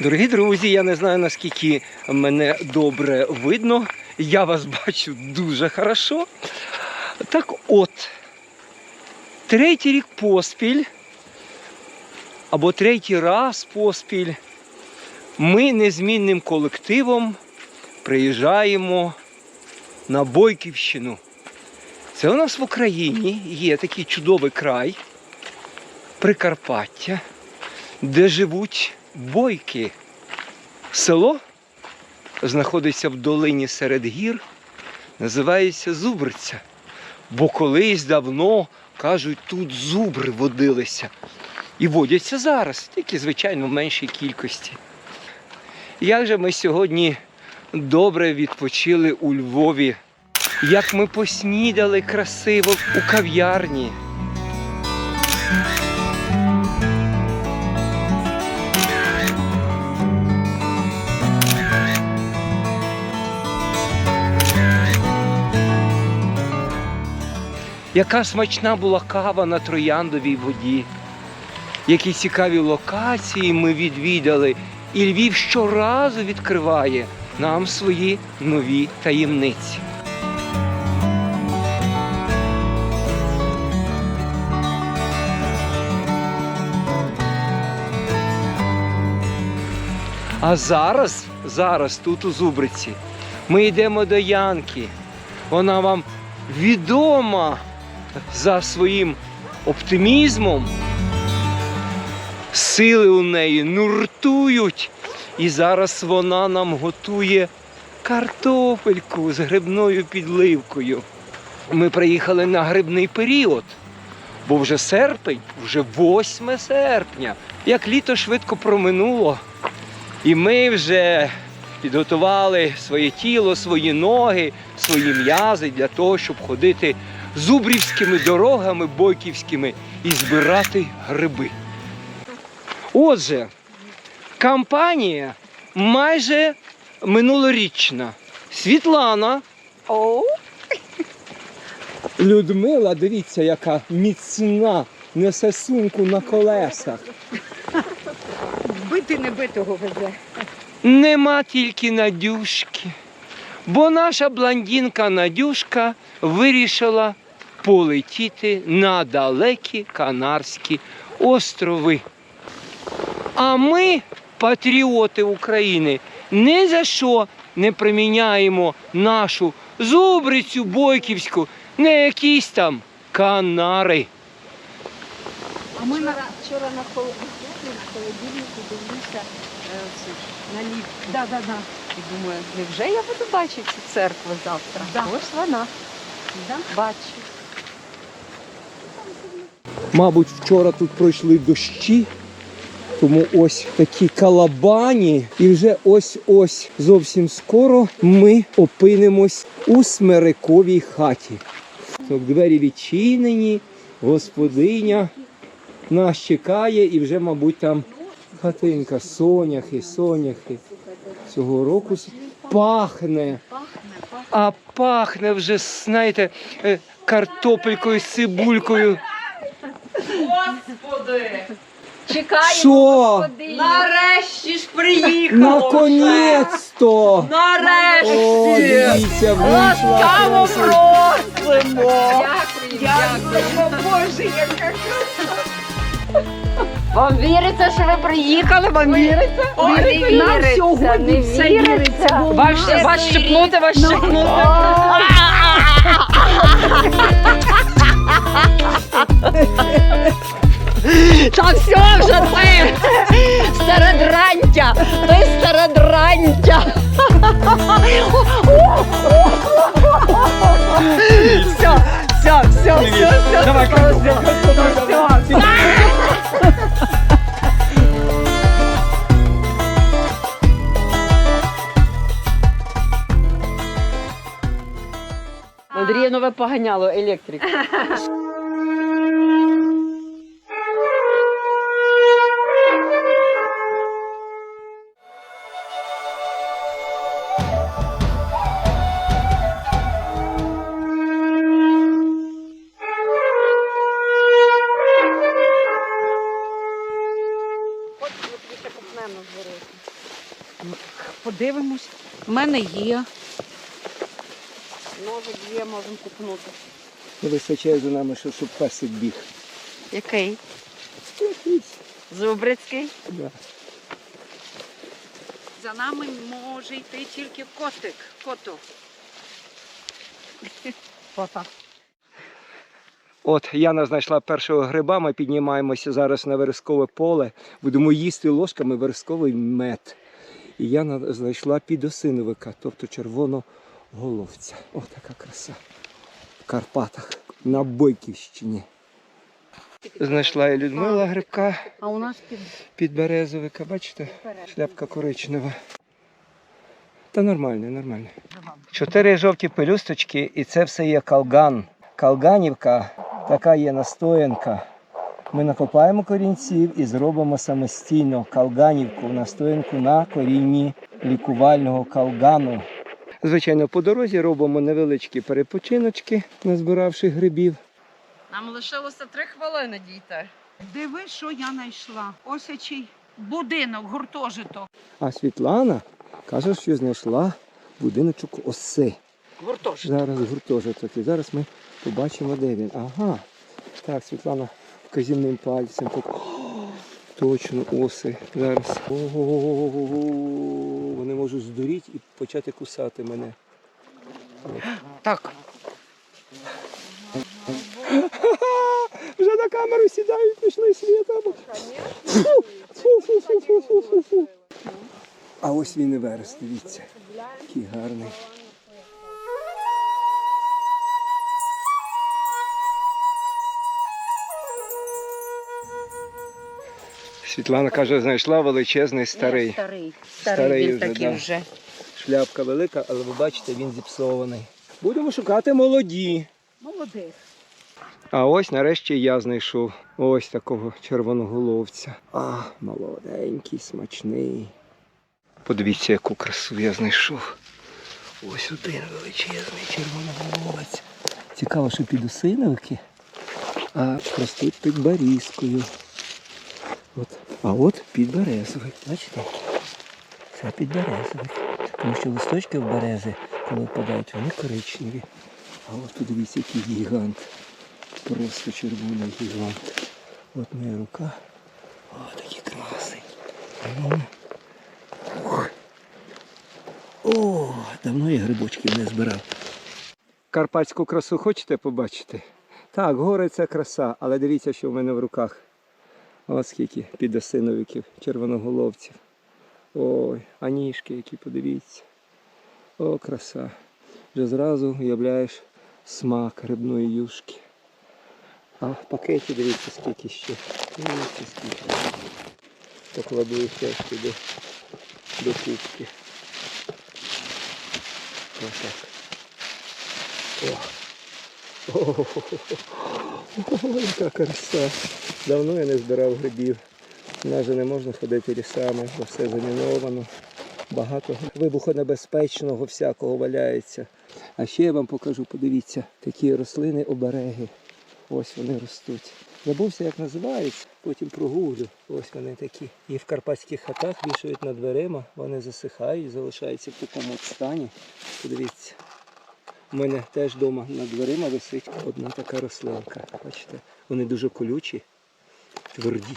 Дорогі друзі, я не знаю наскільки мене добре видно. Я вас бачу дуже хорошо. Так от, третій рік поспіль, або третій раз поспіль, ми незмінним колективом приїжджаємо на Бойківщину. Це у нас в Україні є такий чудовий край, Прикарпаття, де живуть бойки. Село знаходиться в долині серед гір, називається Зубриця. Бо колись давно, кажуть, тут зубри водилися. І водяться зараз, тільки, звичайно, в меншій кількості. Як же ми сьогодні добре відпочили у Львові, як ми поснідали красиво у кав'ярні. Яка смачна була кава на трояндовій воді. Які цікаві локації ми відвідали, і Львів щоразу відкриває нам свої нові таємниці. А зараз, зараз тут у Зубриці, ми йдемо до Янки. Вона вам відома за своїм оптимізмом. Сили у неї нуртують. І зараз вона нам готує картопельку з грибною підливкою. Ми приїхали на грибний період, бо вже серпень, вже 8 серпня. Як літо швидко проминуло, і ми вже підготували своє тіло, свої ноги, свої м'язи для того, щоб ходити зубрівськими дорогами бойківськими і збирати гриби. Отже, кампанія майже минулорічна. Світлана. Людмила, дивіться, яка міцна, несе сумку на колесах. бити не битого везе. Нема тільки Надюшки. Бо наша блондинка Надюшка вирішила полетіти на далекі Канарські острови. А ми, патріоти України, ні за що не приміняємо нашу зубрицю бойківську на якісь там Канари. А ми вчора, вчора на холодильнику дивлюся е, на ліп. Да, да, да. І думаю, невже я буду бачити цю церкву завтра? Да. Ось вона. Да? Бачу. Мабуть, вчора тут пройшли дощі, тому ось такі калабані. І вже ось-ось зовсім скоро ми опинимось у смериковій хаті. Так, двері відчинені, господиня нас чекає і вже, мабуть, там хатинка, соняхи, соняхи. Цього року пахне. А пахне вже, знаєте, е, картопелькою, цибулькою. Господи! Чекаємо, Що? господині. Нарешті ж приїхав! Наконець-то! О, Нарешті! дивіться, вийшла. Ласкаво просимо! Дякую, дякую. Боже, яка краса! Вам віриться, що ви приїхали? Вам віриться? Ой, не віриться, не віриться. Ваш, вас щепнути, вас щепнути. Та все вже ти! Стародрантя! Ти стародрантя! Все, все, все, все, все. Давай, все, все, поганяло електрик. Подивимось. У мене є. Ножик є, можемо купнути. Вистачає за нами, щоб, щоб песик біг. Який? Зубрицький. Да. За нами може йти тільки котик. Кото. Кота. От Яна знайшла першого гриба, ми піднімаємося зараз на верескове поле, будемо їсти ложками вересковий мед. І Яна знайшла підосиновика, тобто червоноголовця. О, така краса. В Карпатах, на Бойківщині. Знайшла і Людмила грибка А у нас під підберезовика, бачите? Шляпка коричнева. Та нормально, нормально. Чотири жовті пелюсточки, і це все є калган. Калганівка, така є настоянка. Ми накопаємо корінців і зробимо самостійно калганівку, настоянку на корінні лікувального калгану. Звичайно, по дорозі робимо невеличкі перепочиночки, назбиравши грибів. Нам лишилося три хвилини дійти. Диви, що я знайшла. Осячий будинок, гуртожиток. А Світлана каже, що знайшла будиночок оси. Гуртожиток. Зараз гуртожиток. І зараз ми побачимо, де він. Ага. Так, Світлана вказівним пальцем. О, Точно, оси. Зараз. Ого, вони можуть здуріти і почати кусати мене. Так. Вже на камеру сідають, пішли фу. А ось він і верес, дивіться. Який гарний. Світлана каже, знайшла величезний старий. Старий. Старий Старий він вже, такий да. вже. Шляпка велика, але ви бачите, він зіпсований. Будемо шукати молоді. Молодих. А ось нарешті я знайшов ось такого червоноголовця. А, молоденький, смачний. Подивіться, яку красу я знайшов. Ось один величезний червоноголовець. Цікаво, що підосиновики, а ростуть під барізкою. От. А от підберезовик. Бачите? Це підберезовик. Тому що листочки в берези, коли впадають, вони коричневі. А от тут дивіться, який гігант. Просто червоний гігант. От моя рука. О, такі краси. Ну. О, давно я грибочків не збирав. Карпатську красу хочете побачити? Так, гори це краса, але дивіться, що в мене в руках. Ось скільки підосиновиків, червоноголовців. Ой, а ніжки які, подивіться. О, краса. Вже зразу уявляєш смак рибної юшки. А в пакеті дивіться скільки ще. Дивіться скільки. Покладу теж туди до кубки. Ось так. О. О, яка краса. Давно я не збирав грибів. У нас же не можна ходити лісами, бо все заміновано. Багато вибухонебезпечного всякого валяється. А ще я вам покажу, подивіться, такі рослини обереги. Ось вони ростуть. Забувся, як називаються, потім прогулю. Ось вони такі. І в карпатських хатах вішають над дверима, вони засихають, залишаються в такому стані. Подивіться. У мене теж вдома над дверима висить одна така рослинка. Бачите, вони дуже колючі, тверді.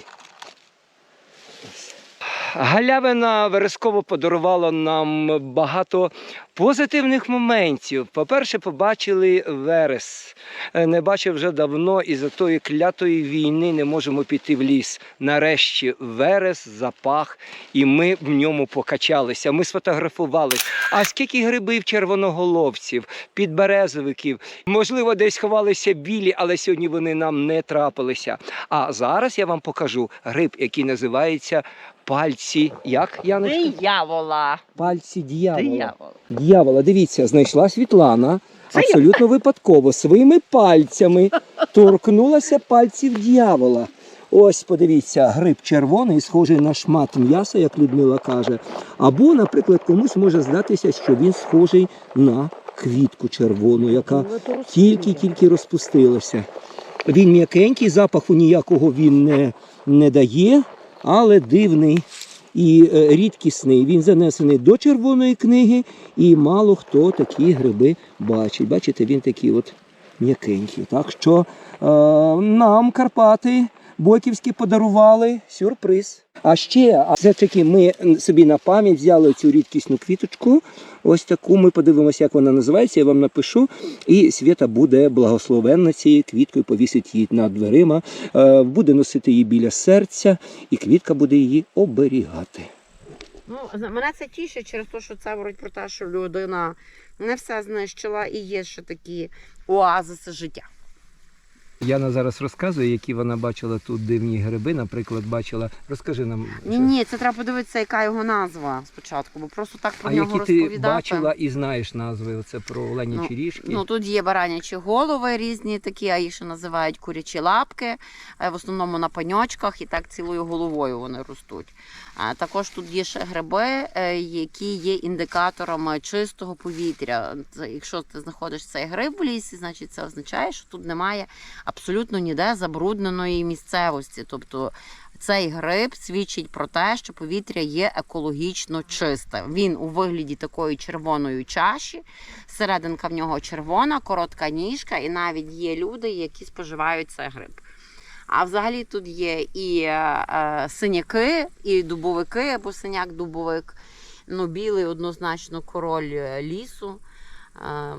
Галявина Вересково подарувала нам багато позитивних моментів. По-перше, побачили верес. Е, Не бачив вже давно і за тої клятої війни не можемо піти в ліс. Нарешті верес запах, і ми в ньому покачалися. Ми сфотографувались. А скільки грибів червоноголовців, підберезовиків, можливо, десь ховалися білі, але сьогодні вони нам не трапилися. А зараз я вам покажу гриб, який називається пальці. Як Яночка? Диявола. Пальці дьявола. Диявол. Дьявола, дивіться, знайшла Світлана. Абсолютно випадково своїми пальцями торкнулася пальців дьявола. Ось подивіться, гриб червоний, схожий на шмат м'яса, як Людмила каже. Або, наприклад, комусь може здатися, що він схожий на квітку червону, яка тільки-тільки розпустилася. Він м'якенький, запаху ніякого він не, не дає, але дивний. І е, рідкісний. Він занесений до червоної книги, і мало хто такі гриби бачить. Бачите, він такий от м'якенький. Так що е, нам Карпати Бойківські подарували сюрприз. А ще, все таки ми собі на пам'ять взяли цю рідкісну квіточку. Ось таку. Ми подивимося, як вона називається. Я вам напишу. І Свята буде благословенна цією квіткою, повісить її над дверима, е, буде носити її біля серця, і квітка буде її оберігати. Ну, мене це тішить через те, що це говорить про те, що людина не все знищила і є ще такі оазиси життя. Яна зараз розказує, які вона бачила тут дивні гриби. Наприклад, бачила. Розкажи нам. Ні, ні, це треба подивитися, яка його назва спочатку, бо просто так про А нього які ти бачила і знаєш назви? Оце про оленячі ріжки. Ну тут є баранячі голови різні такі, а їх ще називають курячі лапки. е, В основному на паньочках і так цілою головою вони ростуть. А також тут є ще гриби, е, які є індикаторами чистого повітря. Якщо ти знаходиш цей гриб в лісі, значить це означає, що тут немає абсолютно ніде забрудненої місцевості. Тобто цей гриб свідчить про те, що повітря є екологічно чисте. Він у вигляді такої червоної чаші, серединка в нього червона, коротка ніжка, і навіть є люди, які споживають цей гриб. А взагалі тут є і е, синяки, і дубовики, або синяк-дубовик. Ну, білий однозначно король е, лісу, е,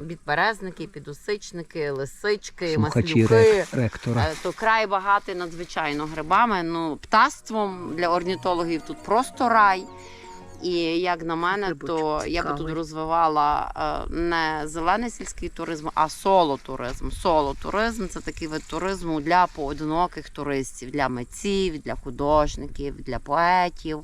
підусичники, лисички, Слухачі маслюки. рек- ректора. Е, То край багатий надзвичайно грибами. Ну, птаством для орнітологів тут просто рай. І як на мене, то я би тут розвивала е, не зелений сільський туризм, а соло-туризм. Соло-туризм це такий вид туризму для поодиноких туристів, для митців, для художників, для поетів,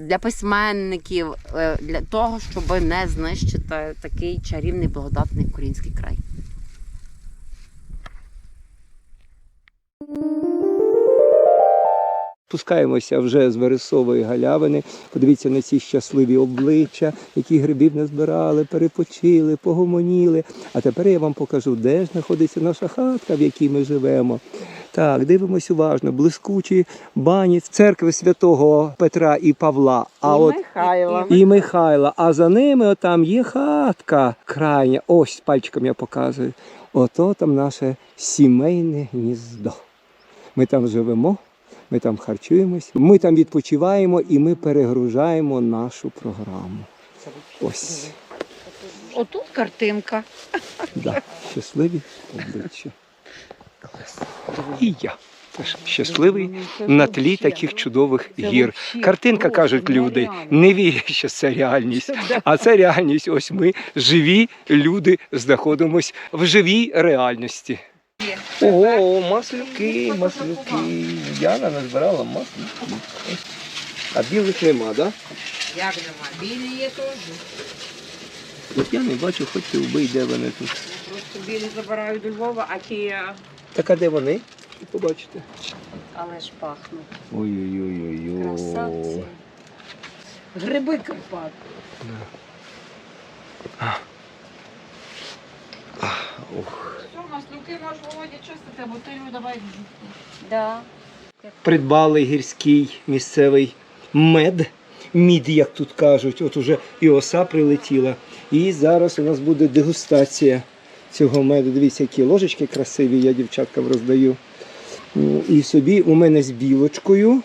для письменників, е, для того, щоб не знищити такий чарівний благодатний український край. Спускаємося вже з Вересової галявини. Подивіться на ці щасливі обличчя, які грибів назбирали, перепочили, погомоніли. А тепер я вам покажу, де ж знаходиться наша хатка, в якій ми живемо. Так, дивимось уважно, блискучі бані церкви святого Петра і Павла. А от Михайло. і Михайла. А за ними отам є хатка крайня. Ось пальчиком я показую. Ото там наше сімейне гніздо. Ми там живемо, ми там харчуємось, ми там відпочиваємо і ми перегружаємо нашу програму. Ось. Отут картинка. Да, щасливі обличчя. І я теж щасливий на тлі таких чудових гір. Картинка, кажуть люди, не вірять, що це реальність. А це реальність. Ось ми живі люди знаходимось в живій реальності. Ого, маслюки, маслюки. Яна назбирала маслюки. А білих нема, так? Да? Як нема? Білі є теж. От я не бачу, хоч ти вбий, де вони тут. Просто білі забирають до Львова, а ті. е, Так а де вони? Побачите. Але ж пахнуть. Ой-ой-ой-ой. Красавці. Гриби Карпат. Ох. Все, маслюки можеш Володя чистити, бо ти давай. Да. Придбали гірський місцевий мед. Мід, як тут кажуть, от уже і оса прилетіла. І зараз у нас буде дегустація цього меду. Дивіться, які ложечки красиві, я дівчаткам роздаю. І собі у мене з білочкою.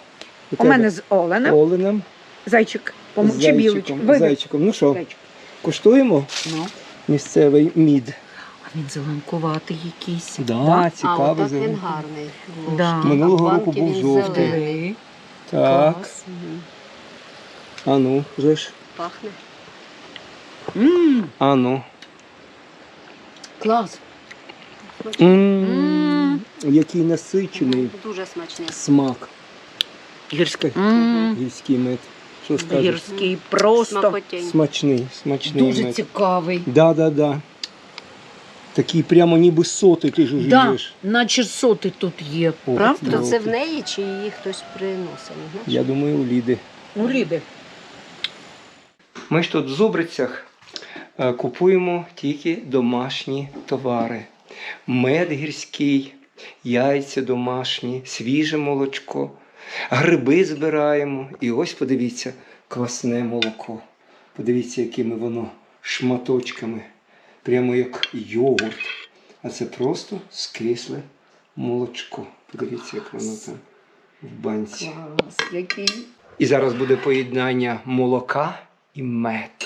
У мене з Оленем. оленем. Зайчик. Чи білочка? зайчиком. Зайчиком. Ну що, Зайчик. куштуємо Ну. місцевий мід. А він зеленкуватий якийсь. Да, цікавий. він зелений. гарний. Да. Минулого року був жовтий. Диви. Так, Клас. а ну, вже ж. Пахне. М, А ну. Клас. М, Який насичений Дуже смачний. смак. Гірський, М, гірський мед. Що скажеш? Гірський просто Смакотінь. Смачний, смачний дуже мед. цікавий. Да, да, да. Такий прямо ніби соти ти ж Да, наче соти тут є, О, правда? ну. То це в неї чи її хтось приносив? не знаєш? Я думаю, у Ліди. У Ліди. Ми ж тут в Зубрицях е, купуємо тільки домашні товари. Мед гірський, яйця домашні, свіже молочко. Гриби збираємо. І ось подивіться, квасне молоко. Подивіться, якими воно шматочками, прямо як йогурт. А це просто скисле молочко. Подивіться, як воно там в банці. Клас, який. І зараз буде поєднання молока і меду.